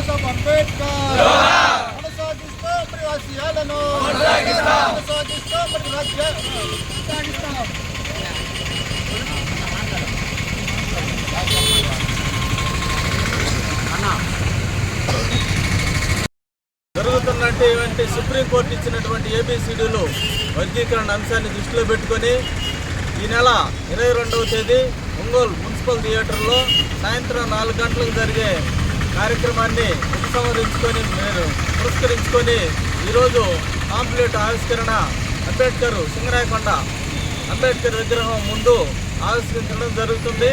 బాబాసాహెబ్ అంబేద్కర్. జరుగుతున్నటువంటి సుప్రీంకోర్టు ఇచ్చినటువంటి ఏబిసిడిలో వర్గీకరణ అంశాన్ని దృష్టిలో పెట్టుకొని ఈ నెల ఇరవై రెండవ తేదీ ఒంగోలు మున్సిపల్ థియేటర్లో సాయంత్రం నాలుగు గంటలకు జరిగే కార్యక్రమాన్ని ఉపసంహరించుకొని మీరు పురస్కరించుకొని ఈరోజు కాంప్లీట్ ఆవిష్కరణ అంబేద్కర్ సింగరాయకొండ అంబేద్కర్ విగ్రహం ముందు ఆవిష్కరించడం జరుగుతుంది.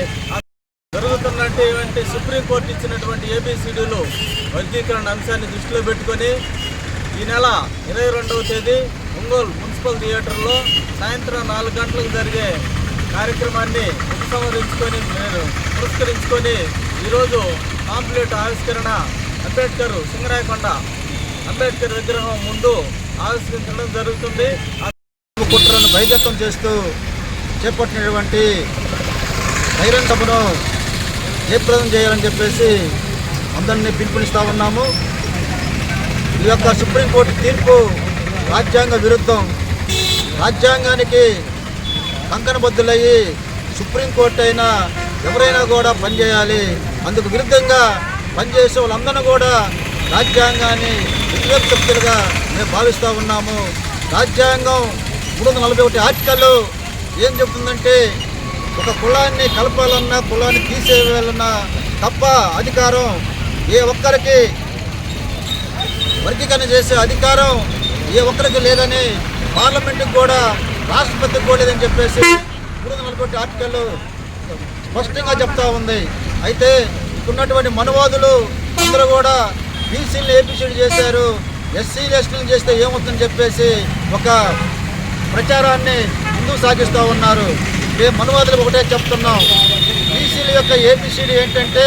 జరుగుతున్నటువంటి సుప్రీంకోర్టు ఇచ్చినటువంటి ఏబిసిడిలు వర్గీకరణ అంశాన్ని దృష్టిలో పెట్టుకొని ఈ నెల ఇరవై రెండవ తేదీ ఒంగోలు మున్సిపల్ థియేటర్లో సాయంత్రం నాలుగు గంటలకు జరిగే కార్యక్రమాన్ని ఉపసంహరించుకొని నేను పురస్కరించుకొని ఈరోజు కాంప్లీట్ ఆవిష్కరణ అంబేద్కర్ సింగరాయకొండ అంబేద్కర్ విగ్రహం ముందు ఆవిష్కరించడం జరుగుతుంది. ఆ కుట్రను బహిర్గతం చేస్తూ చేపట్టినటువంటి బహిరంగమును జయప్రదం చేయాలని చెప్పేసి అందరినీ పిలుపునిస్తూ ఉన్నాము. ఈ యొక్క సుప్రీంకోర్టు తీర్పు రాజ్యాంగ విరుద్ధం. రాజ్యాంగానికి కంకణబద్దులయ్యి సుప్రీంకోర్టు అయినా ఎవరైనా కూడా పనిచేయాలి అందుకు విరుద్ధంగా పనిచేసే వాళ్ళందరూ కూడా రాజ్యాంగాన్ని వ్యతిరేక మేము భావిస్తూ ఉన్నాము. రాజ్యాంగం మూడు వందల నలభై ఒకటి ఆర్టికల్ ఏం చెబుతుందంటే ఒక కులాన్ని కలపాలన్నా కులాన్ని తీసేయాలన్నా తప్ప అధికారం ఏ ఒక్కరికి వర్గీకరణ చేసే అధికారం ఏ ఒక్కరికి లేదని పార్లమెంటుకు కూడా రాష్ట్రపతి కూడా చెప్పేసి మూడు వందల నలభై ఆర్టికల్ స్పష్టంగా చెప్తా ఉంది. అయితే ఉన్నటువంటి మనువాదులు అందరూ కూడా బీసీలు ఏపీసీలు చేశారు ఎస్సీలు ఎస్టీలు చేస్తే ఏమవుతుందని చెప్పేసి ఒక ప్రచారాన్ని ముందుకు సాగిస్తూ ఉన్నారు. మేము మనువాదులకు ఒకటే చెప్తున్నాం. బీసీల యొక్క ఏపీసీలు ఏంటంటే